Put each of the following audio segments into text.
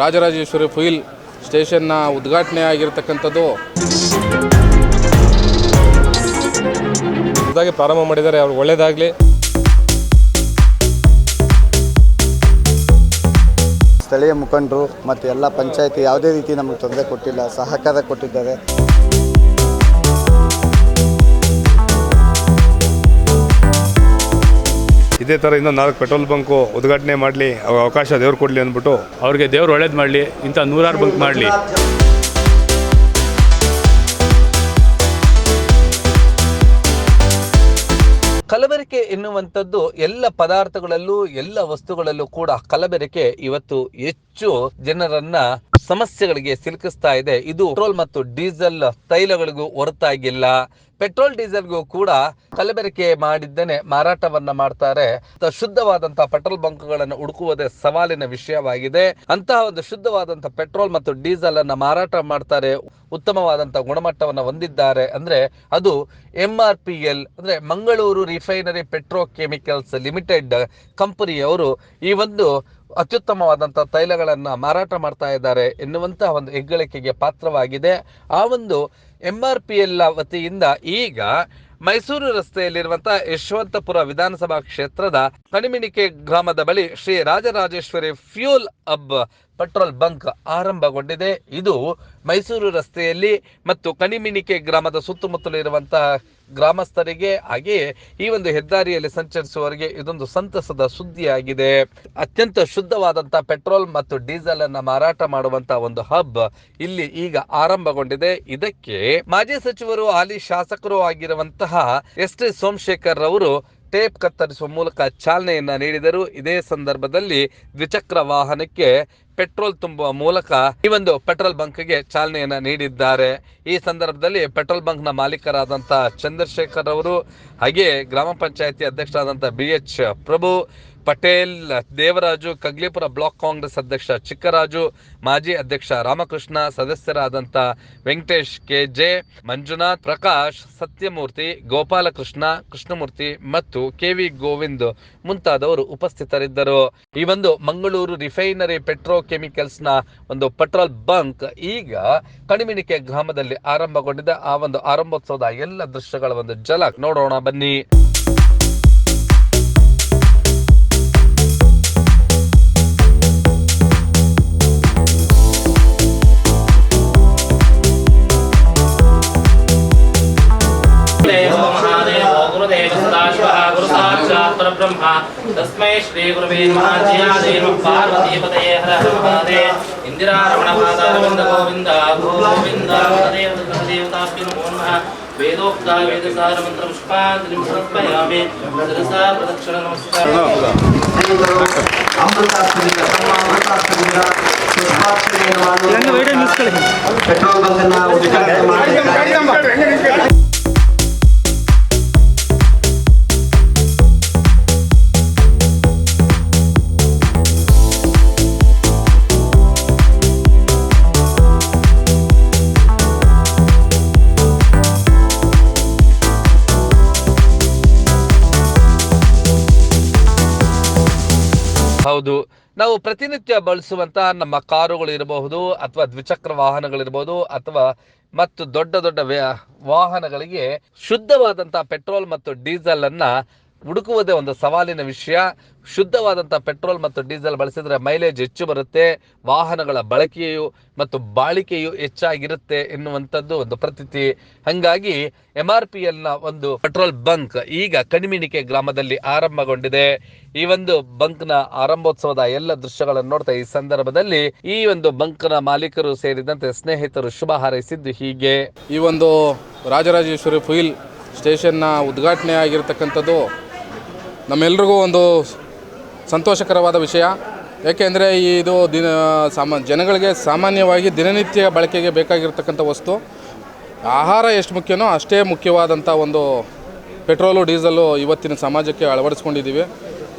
ರಾಜರಾಜೇಶ್ವರಿ ಫುಯಿಲ್ ಸ್ಟೇಷನ್ನ ಉದ್ಘಾಟನೆ ಆಗಿರತಕ್ಕಂಥದ್ದು ಹೊಸದಾಗಿ ಪ್ರಾರಂಭ ಮಾಡಿದ್ದಾರೆ ಅವ್ರು ಒಳ್ಳೆಯದಾಗಲಿ ಸ್ಥಳೀಯ ಮುಖಂಡರು ಮತ್ತು ಎಲ್ಲ ಪಂಚಾಯತಿ ಯಾವುದೇ ರೀತಿ ನಮಗೆ ತೊಂದರೆ ಕೊಟ್ಟಿಲ್ಲ ಸಹಕಾರ ಕೊಟ್ಟಿದ್ದಾರೆ. ಇದೇ ಥರ ಇನ್ನೊಂದು ನಾಲ್ಕು ಪೆಟ್ರೋಲ್ ಬಂಕು ಉದ್ಘಾಟನೆ ಮಾಡಲಿ ಅವಕಾಶ ದೇವ್ರು ಕೊಡಲಿ ಅಂದ್ಬಿಟ್ಟು. ಅವ್ರಿಗೆ ದೇವ್ರು ಒಳ್ಳೇದು ಮಾಡಲಿ ಇಂಥ ನೂರಾರು ಬಂಕ್ ಮಾಡಲಿ. ಕಲಬೆರಕೆ ಎನ್ನುವಂಥದ್ದು ಎಲ್ಲ ಪದಾರ್ಥಗಳಲ್ಲೂ ಎಲ್ಲ ವಸ್ತುಗಳಲ್ಲೂ ಕೂಡ ಕಲಬೆರಕೆ ಇವತ್ತು ಹೆಚ್ಚು ಜನರನ್ನ ಸಮಸ್ಯೆಗಳಿಗೆ ಸಿಲುಕಿಸ್ತಾ ಇದೆ. ಇದು ಪೆಟ್ರೋಲ್ ಮತ್ತು ಡೀಸೆಲ್ ತೈಲಗಳಿಗೂ ಹೊರತಾಗಿಲ್ಲ. ಪೆಟ್ರೋಲ್ ಡೀಸೆಲ್ಗೂ ಕೂಡ ಕಲಬೆರಕೆ ಮಾಡಿದ್ದೇನೆ, ಮಾರಾಟವನ್ನ ಮಾಡ್ತಾರೆ. ಶುದ್ಧವಾದಂತಹ ಪೆಟ್ರೋಲ್ ಬಂಕ್ಗಳನ್ನು ಹುಡುಕುವುದೇ ಸವಾಲಿನ ವಿಷಯವಾಗಿದೆ. ಅಂತಹ ಒಂದು ಶುದ್ಧವಾದಂತಹ ಪೆಟ್ರೋಲ್ ಮತ್ತು ಡೀಸೆಲ್ ಅನ್ನ ಮಾರಾಟ ಮಾಡ್ತಾರೆ ಉತ್ತಮವಾದಂತಹ ಗುಣಮಟ್ಟವನ್ನು ಹೊಂದಿದ್ದಾರೆ ಅಂದ್ರೆ ಅದು ಎಂ ಆರ್ ಪಿ ಎಲ್, ಅಂದ್ರೆ Mangaluru refinery petro chemicals limited ಕಂಪನಿಯವರು ಈ ಒಂದು ಅತ್ಯುತ್ತಮವಾದಂತಹ ತೈಲಗಳನ್ನು ಮಾರಾಟ ಮಾಡ್ತಾ ಇದ್ದಾರೆ ಎನ್ನುವಂತಹ ಒಂದು ಹೆಗ್ಗಳಿಕೆಗೆ ಪಾತ್ರವಾಗಿದೆ. ಆ ಒಂದು ಎಂ ಆರ್ ಪಿ ಎಲ್ ವತಿಯಿಂದ ಈಗ ಮೈಸೂರು ರಸ್ತೆಯಲ್ಲಿರುವಂತಹ ಯಶವಂತಪುರ ವಿಧಾನಸಭಾ ಕ್ಷೇತ್ರದ ಕಣಿಮಿಣಿಕೆ ಗ್ರಾಮದ ಬಳಿ Shri Rajarajeshwari fuel hub petrol bunk ಆರಂಭಗೊಂಡಿದೆ. ಇದು ಮೈಸೂರು ರಸ್ತೆಯಲ್ಲಿ ಮತ್ತು ಕಣಿಮಿಣಿಕೆ ಗ್ರಾಮದ ಸುತ್ತಮುತ್ತಲು ಇರುವಂತಹ ಗ್ರಾಮಸ್ಥರಿಗೆ ಹಾಗೆಯೇ ಈ ಒಂದು ಹೆದ್ದಾರಿಯಲ್ಲಿ ಸಂಚರಿಸುವವರಿಗೆ ಇದೊಂದು ಸಂತಸದ ಸುದ್ದಿಯಾಗಿದೆ. ಅತ್ಯಂತ ಶುದ್ಧವಾದಂತಹ ಪೆಟ್ರೋಲ್ ಮತ್ತು ಡೀಸೆಲ್ ಅನ್ನ ಮಾರಾಟ ಮಾಡುವಂತಹ ಒಂದು ಹಬ್ ಇಲ್ಲಿ ಈಗ ಆರಂಭಗೊಂಡಿದೆ. ಇದಕ್ಕೆ ಮಾಜಿ ಸಚಿವರು, ಹಾಲಿ ಶಾಸಕರು ಆಗಿರುವಂತಹ ಎಸ್ ಟಿ ಸೋಮಶೇಖರ್ ಅವರು ಟೇಪ್ ಕತ್ತರಿಸುವ ಮೂಲಕ ಚಾಲನೆಯನ್ನ ನೀಡಿದರು. ಇದೇ ಸಂದರ್ಭದಲ್ಲಿ ದ್ವಿಚಕ್ರ ವಾಹನಕ್ಕೆ ಪೆಟ್ರೋಲ್ ತುಂಬುವ ಮೂಲಕ ಈ ಒಂದು ಪೆಟ್ರೋಲ್ ಬಂಕ್ಗೆ ಚಾಲನೆಯನ್ನ ನೀಡಿದ್ದಾರೆ. ಈ ಸಂದರ್ಭದಲ್ಲಿ ಪೆಟ್ರೋಲ್ ಬಂಕ್ನ ಮಾಲೀಕರಾದಂತಹ ಚಂದ್ರಶೇಖರ್ ಅವರು ಹಾಗೆ ಗ್ರಾಮ ಪಂಚಾಯತಿ ಅಧ್ಯಕ್ಷರಾದಂತಹ B H Prabhu, Patel, Devaraju, Kaglipura block Congress ಅಧ್ಯಕ್ಷ ಚಿಕ್ಕರಾಜು, ಮಾಜಿ ಅಧ್ಯಕ್ಷ ರಾಮಕೃಷ್ಣ, ಸದಸ್ಯರಾದಂಥ ವೆಂಕಟೇಶ್ ಕೆ ಜೆ ಮಂಜುನಾಥ್, ಪ್ರಕಾಶ್, ಸತ್ಯಮೂರ್ತಿ, ಗೋಪಾಲಕೃಷ್ಣ, ಕೃಷ್ಣಮೂರ್ತಿ ಮತ್ತು ಕೆ ವಿ ಗೋವಿಂದ್ ಮುಂತಾದವರು ಉಪಸ್ಥಿತರಿದ್ದರು. ಈ ಒಂದು ಮಂಗಳೂರು ರಿಫೈನರಿ ಪೆಟ್ರೋ ಕೆಮಿಕಲ್ಸ್ ನ ಒಂದು ಪೆಟ್ರೋಲ್ ಬಂಕ್ ಈಗ ಕಣಿಮಿಣಿಕೆ ಗ್ರಾಮದಲ್ಲಿ ಆರಂಭಗೊಂಡಿದೆ ಆ ಒಂದು ಆರಂಭೋತ್ಸವದ ಎಲ್ಲ ದೃಶ್ಯಗಳ ಒಂದು ಜಲಕ್ ನೋಡೋಣ ಬನ್ನಿ देवो महादेवो गुरुदेव सदाशिवः गुरुसाक्षात् परब्रह्म तस्मै श्रीगुरुवे नमः जयादेव पार्वतीपतये పాదే ఇందిరారమణ పాదారవింద గోవింద గోవింద దేవతాభ్యో నమో వేదోక్త వేదసార మంత్ర పుష్పాంజలి సమర్పయామి శిరసా ప్రదక్షిణ నమస్కారం పెట్రోల్ బంక్ ಹೌದು. ನಾವು ಪ್ರತಿನಿತ್ಯ ಬಳಸುವಂತ ನಮ್ಮ ಕಾರುಗಳು ಇರಬಹುದು ಅಥವಾ ದ್ವಿಚಕ್ರ ವಾಹನಗಳಿರಬಹುದು ಅಥವಾ ಮತ್ತು ದೊಡ್ಡ ದೊಡ್ಡ ವಾಹನಗಳಿಗೆ ಶುದ್ಧವಾದಂತಹ ಪೆಟ್ರೋಲ್ ಮತ್ತು ಡೀಸೆಲ್ ಅನ್ನ ಹುಡುಕುವುದೇ ಒಂದು ಸವಾಲಿನ ವಿಷಯ. ಶುದ್ಧವಾದಂಥ ಪೆಟ್ರೋಲ್ ಮತ್ತು ಡೀಸೆಲ್ ಬಳಸಿದರೆ ಮೈಲೇಜ್ ಹೆಚ್ಚು ಬರುತ್ತೆ. ವಾಹನಗಳ ಬಳಕೆಯು ಮತ್ತು ಬಾಳಿಕೆಯು ಹೆಚ್ಚಾಗಿರುತ್ತೆ ಎನ್ನುವಂಥದ್ದು ಒಂದು ಪ್ರತೀತಿ. ಹಂಗಾಗಿ ಎಂ ಆರ್ ಪಿ ಎಲ್ನ ಒಂದು ಪೆಟ್ರೋಲ್ ಬಂಕ್ ಈಗ ಕಣಿಮಿಣಿಕೆ ಗ್ರಾಮದಲ್ಲಿ ಆರಂಭಗೊಂಡಿದೆ. ಈ ಒಂದು ಬಂಕ್ನ ಆರಂಭೋತ್ಸವದ ಎಲ್ಲ ದೃಶ್ಯಗಳನ್ನು ನೋಡ್ತಾ ಈ ಸಂದರ್ಭದಲ್ಲಿ ಈ ಒಂದು ಬಂಕ್ನ ಮಾಲೀಕರು ಸೇರಿದಂತೆ ಸ್ನೇಹಿತರು ಶುಭ ಹಾರೈಸಿದ್ದು ಹೀಗೆ. ಈ ಒಂದು ರಾಜರಾಜೇಶ್ವರಿ ಫುಯಿಲ್ ಸ್ಟೇಷನ್ನ ಉದ್ಘಾಟನೆ ಆಗಿರ್ತಕ್ಕಂಥದ್ದು ನಮ್ಮೆಲ್ರಿಗೂ ಒಂದು ಸಂತೋಷಕರವಾದ ವಿಷಯ. ಏಕೆಂದರೆ ಇದು ದಿನ, ಸಾಮಾ, ಜನಗಳಿಗೆ ಸಾಮಾನ್ಯವಾಗಿ ದಿನನಿತ್ಯ ಬಳಕೆಗೆ ಬೇಕಾಗಿರ್ತಕ್ಕಂಥ ವಸ್ತು. ಆಹಾರ ಎಷ್ಟು ಮುಖ್ಯನೋ ಅಷ್ಟೇ ಮುಖ್ಯವಾದಂಥ ಒಂದು ಪೆಟ್ರೋಲು, ಡೀಸಲು ಇವತ್ತಿನ ಸಮಾಜಕ್ಕೆ ಅಳವಡಿಸ್ಕೊಂಡಿದ್ದೀವಿ.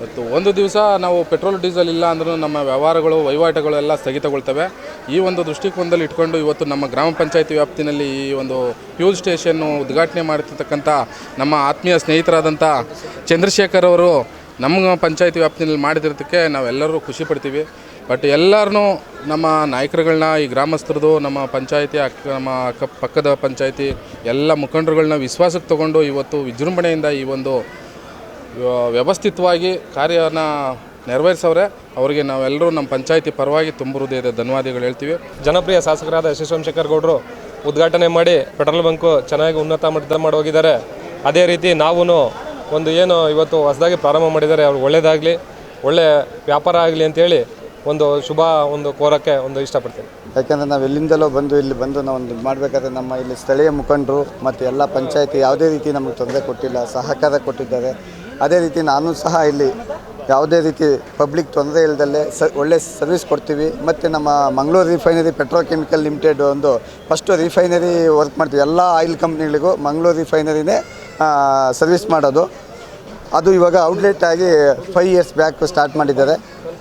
ಮತ್ತು ಒಂದು ದಿವಸ ನಾವು ಪೆಟ್ರೋಲ್ ಡೀಸೆಲ್ ಇಲ್ಲ ಅಂದ್ರೂ ನಮ್ಮ ವ್ಯವಹಾರಗಳು, ವಹಿವಾಟುಗಳು ಎಲ್ಲ ಸ್ಥಗಿತಗೊಳ್ತವೆ. ಈ ಒಂದು ದೃಷ್ಟಿಕೋನದಲ್ಲಿ ಇಟ್ಕೊಂಡು ಇವತ್ತು ನಮ್ಮ ಗ್ರಾಮ ಪಂಚಾಯತಿ ವ್ಯಾಪ್ತಿನಲ್ಲಿ ಈ ಒಂದು ಫ್ಯೂಲ್ ಸ್ಟೇಷನ್ನು ಉದ್ಘಾಟನೆ ಮಾಡ್ತಿರ್ತಕ್ಕಂಥ ನಮ್ಮ ಆತ್ಮೀಯ ಸ್ನೇಹಿತರಾದಂಥ ಚಂದ್ರಶೇಖರ್ ಅವರು ನಮ್ಮ ಪಂಚಾಯತಿ ವ್ಯಾಪ್ತಿನಲ್ಲಿ ಮಾಡಿದಿರೋದಕ್ಕೆ ನಾವೆಲ್ಲರೂ ಖುಷಿ ಪಡ್ತೀವಿ. ಬಟ್ ಎಲ್ಲರನ್ನೂ ನಮ್ಮ ನಾಯಕರುಗಳನ್ನ, ಈ ಗ್ರಾಮಸ್ಥರದು, ನಮ್ಮ ಪಂಚಾಯತಿ ಅಕ್ಕ, ನಮ್ಮ ಅಕ್ಕ ಪಕ್ಕದ ಪಂಚಾಯತಿ ಎಲ್ಲ ಮುಖಂಡರುಗಳನ್ನ ವಿಶ್ವಾಸಕ್ಕೆ ತಗೊಂಡು ಇವತ್ತು ವಿಜೃಂಭಣೆಯಿಂದ ಈ ಒಂದು ವ್ಯವಸ್ಥಿತವಾಗಿ ಕಾರ್ಯನ ನೆರವೇರಿಸವ್ರೆ. ಅವರಿಗೆ ನಾವೆಲ್ಲರೂ ನಮ್ಮ ಪಂಚಾಯಿತಿ ಪರವಾಗಿ ತುಂಬ ಹೃದಯದ ಧನ್ಯವಾದಗಳು ಹೇಳ್ತೀವಿ. ಜನಪ್ರಿಯ ಶಾಸಕರಾದ ಎಸ್ ಸೋಮಶೇಖರ್ ಗೌಡರು ಉದ್ಘಾಟನೆ ಮಾಡಿ ಪೆಟ್ರೋಲ್ ಬಂಕು ಚೆನ್ನಾಗಿ ಉನ್ನತ ಮಟ್ಟದ ಮಾಡಿ ಹೋಗಿದ್ದಾರೆ. ಅದೇ ರೀತಿ ನಾವು ಒಂದು ಏನು ಇವತ್ತು ಹೊಸದಾಗಿ ಪ್ರಾರಂಭ ಮಾಡಿದ್ದಾರೆ ಅವ್ರಿಗೆ ಒಳ್ಳೆಯದಾಗಲಿ ಒಳ್ಳೆಯ ವ್ಯಾಪಾರ ಆಗಲಿ ಅಂತೇಳಿ ಒಂದು ಶುಭ ಒಂದು ಕೋರಕ್ಕೆ ಒಂದು ಇಷ್ಟಪಡ್ತೀನಿ. ಯಾಕೆಂದರೆ ನಾವು ಎಲ್ಲಿಂದಲೋ ಬಂದು ಇಲ್ಲಿ ಬಂದು ನಾವು ಒಂದು ಮಾಡಬೇಕಾದ್ರೆ ನಮ್ಮ ಇಲ್ಲಿ ಸ್ಥಳೀಯ ಮುಖಂಡರು ಮತ್ತು ಎಲ್ಲ ಪಂಚಾಯಿತಿ ಯಾವುದೇ ರೀತಿ ನಮಗೆ ತೊಂದರೆ ಕೊಟ್ಟಿಲ್ಲ ಸಹಕಾರ ಕೊಟ್ಟಿದ್ದಾರೆ. ಅದೇ ರೀತಿ ನಾನು ಸಹ ಇಲ್ಲಿ ಯಾವುದೇ ರೀತಿ ಪಬ್ಲಿಕ್ ತೊಂದರೆ ಇಲ್ಲದಲ್ಲೇ ಸ ಒಳ್ಳೆ ಸರ್ವಿಸ್ ಕೊಡ್ತೀವಿ. ಮತ್ತು ನಮ್ಮ ಮಂಗಳೂರು ರಿಫೈನರಿ ಪೆಟ್ರೋಕೆಮಿಕಲ್ ಲಿಮಿಟೆಡ್ ಒಂದು ಫಸ್ಟು ರಿಫೈನರಿ ವರ್ಕ್ ಮಾಡ್ತೀವಿ. ಎಲ್ಲ ಆಯಿಲ್ ಕಂಪ್ನಿಗಳಿಗೂ ಮಂಗಳೂರು ರಿಫೈನರಿನೇ ಸರ್ವಿಸ್ ಮಾಡೋದು. ಅದು ಇವಾಗ ಔಟ್ಲೆಟ್ ಆಗಿ ಫೈವ್ ಇಯರ್ಸ್ ಬ್ಯಾಕ್ ಸ್ಟಾರ್ಟ್ ಮಾಡಿದ್ದಾರೆ.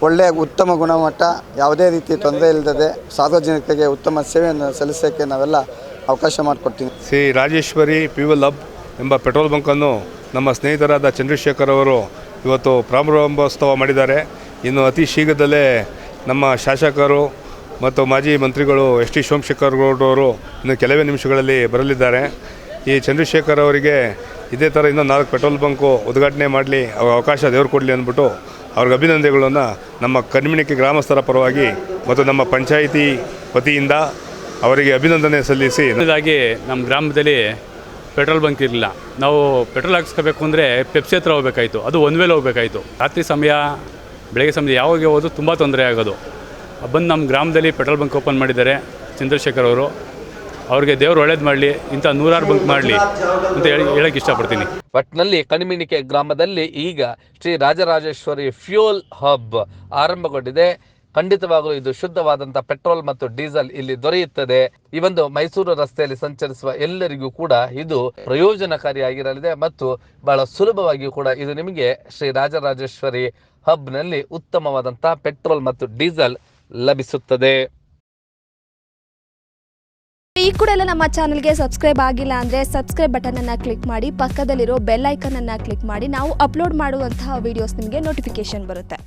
ಒಳ್ಳೆಯ ಉತ್ತಮ ಗುಣಮಟ್ಟ, ಯಾವುದೇ ರೀತಿ ತೊಂದರೆ ಇಲ್ಲದೆ ಸಾರ್ವಜನಿಕರಿಗೆ ಉತ್ತಮ ಸೇವೆಯನ್ನು ಸಲ್ಲಿಸೋಕ್ಕೆ ನಾವೆಲ್ಲ ಅವಕಾಶ ಮಾಡಿಕೊಡ್ತೀವಿ. ಶ್ರೀ ರಾಜೇಶ್ವರಿ ಪ್ಯೂವಲ್ ಹಬ್ ಎಂಬ ಪೆಟ್ರೋಲ್ ಬಂಕನ್ನು ನಮ್ಮ ಸ್ನೇಹಿತರಾದ ಚಂದ್ರಶೇಖರ್ ಅವರು ಇವತ್ತು ಪ್ರಾರಂಭೋತ್ಸವ ಮಾಡಿದ್ದಾರೆ. ಇನ್ನು ಅತಿ ಶೀಘ್ರದಲ್ಲೇ ನಮ್ಮ ಶಾಸಕರು ಮತ್ತು ಮಾಜಿ ಮಂತ್ರಿಗಳು ಎಸ್ ಟಿ ಸೋಮಶೇಖರ್ ಗೌಡವರು ಇನ್ನು ಕೆಲವೇ ನಿಮಿಷಗಳಲ್ಲಿ ಬರಲಿದ್ದಾರೆ. ಈ ಚಂದ್ರಶೇಖರ್ ಅವರಿಗೆ ಇದೇ ಥರ ಇನ್ನೂ ನಾಲ್ಕು ಪೆಟ್ರೋಲ್ ಬಂಕು ಉದ್ಘಾಟನೆ ಮಾಡಲಿ ಅವ್ರ ಅವಕಾಶ ದೇವರು ಕೊಡಲಿ ಅಂದ್ಬಿಟ್ಟು ಅವ್ರಿಗೆ ಅಭಿನಂದನೆಗಳನ್ನು ನಮ್ಮ ಕಣ್ಮಿಣಿಕೆ ಗ್ರಾಮಸ್ಥರ ಪರವಾಗಿ ಮತ್ತು ನಮ್ಮ ಪಂಚಾಯಿತಿ ವತಿಯಿಂದ ಅವರಿಗೆ ಅಭಿನಂದನೆ ಸಲ್ಲಿಸಿ. ಇದಾಗಿ ನಮ್ಮ ಗ್ರಾಮದಲ್ಲಿ ಪೆಟ್ರೋಲ್ ಬಂಕ್ ಇರಲಿಲ್ಲ. ನಾವು ಪೆಟ್ರೋಲ್ ಹಾಕ್ಸ್ಕೋಬೇಕು ಅಂದರೆ ಪೆಪ್ಸಿ ಹತ್ರ ಹೋಗ್ಬೇಕಾಯ್ತು. ಅದು ಒಂದು ವೇಳೆ ಹೋಗ್ಬೇಕಾಯ್ತು. ರಾತ್ರಿ ಸಮಯ, ಬೆಳಗ್ಗೆ ಸಮಯ ಯಾವಾಗ ಹೋದ್ರು ತುಂಬ ತೊಂದರೆ ಆಗೋದು. ಬಂದು ನಮ್ಮ ಗ್ರಾಮದಲ್ಲಿ ಪೆಟ್ರೋಲ್ ಬಂಕ್ ಓಪನ್ ಮಾಡಿದ್ದಾರೆ ಚಂದ್ರಶೇಖರ್ ಅವರು. ಅವ್ರಿಗೆ ದೇವ್ರು ಒಳ್ಳೇದು ಮಾಡಲಿ ಇಂಥ ನೂರಾರು ಬಂಕ್ ಮಾಡಲಿ ಅಂತ ಹೇಳಿ ಹೇಳಕ್ಕೆ ಇಷ್ಟಪಡ್ತೀನಿ. ಒಟ್ನಲ್ಲಿ ಕಣಿಮಿಣಿಕೆ ಗ್ರಾಮದಲ್ಲಿ ಈಗ ಶ್ರೀ ರಾಜರಾಜೇಶ್ವರಿ ಫ್ಯೂಲ್ ಹಬ್ ಆರಂಭಗೊಂಡಿದೆ. ಖಂಡಿತವಾಗಲೂ ಇದು ಶುದ್ಧವಾದಂತಹ ಪೆಟ್ರೋಲ್ ಮತ್ತು ಡೀಸೆಲ್ ಇಲ್ಲಿ ದೊರೆಯುತ್ತದೆ. ಈ ಒಂದು ಮೈಸೂರು ರಸ್ತೆಯಲ್ಲಿ ಸಂಚರಿಸುವ ಎಲ್ಲರಿಗೂ ಕೂಡ ಇದು ಪ್ರಯೋಜನಕಾರಿಯಾಗಿರಲಿದೆ ಮತ್ತು ಬಹಳ ಸುಲಭವಾಗಿಯೂ ಕೂಡ ಇದು ನಿಮಗೆ ಶ್ರೀ ರಾಜರಾಜೇಶ್ವರಿ ಹಬ್ನಲ್ಲಿ ಉತ್ತಮವಾದಂತಹ ಪೆಟ್ರೋಲ್ ಮತ್ತು ಡೀಸೆಲ್ ಲಭಿಸುತ್ತದೆ. ಈ ಕೂಡ ಎಲ್ಲ ನಮ್ಮ ಚಾನಲ್ಗೆ ಸಬ್ಸ್ಕ್ರೈಬ್ ಆಗಿಲ್ಲ ಅಂದರೆ ಸಬ್ಸ್ಕ್ರೈಬ್ ಬಟನನ್ನು ಕ್ಲಿಕ್ ಮಾಡಿ, ಪಕ್ಕದಲ್ಲಿರೋ ಬೆಲ್ ಐಕನನ್ನು ಕ್ಲಿಕ್ ಮಾಡಿ, ನಾವು ಅಪ್ಲೋಡ್ ಮಾಡುವಂತಹ ವಿಡಿಯೋಸ್ ನಿಮಗೆ ನೋಟಿಫಿಕೇಶನ್ ಬರುತ್ತೆ.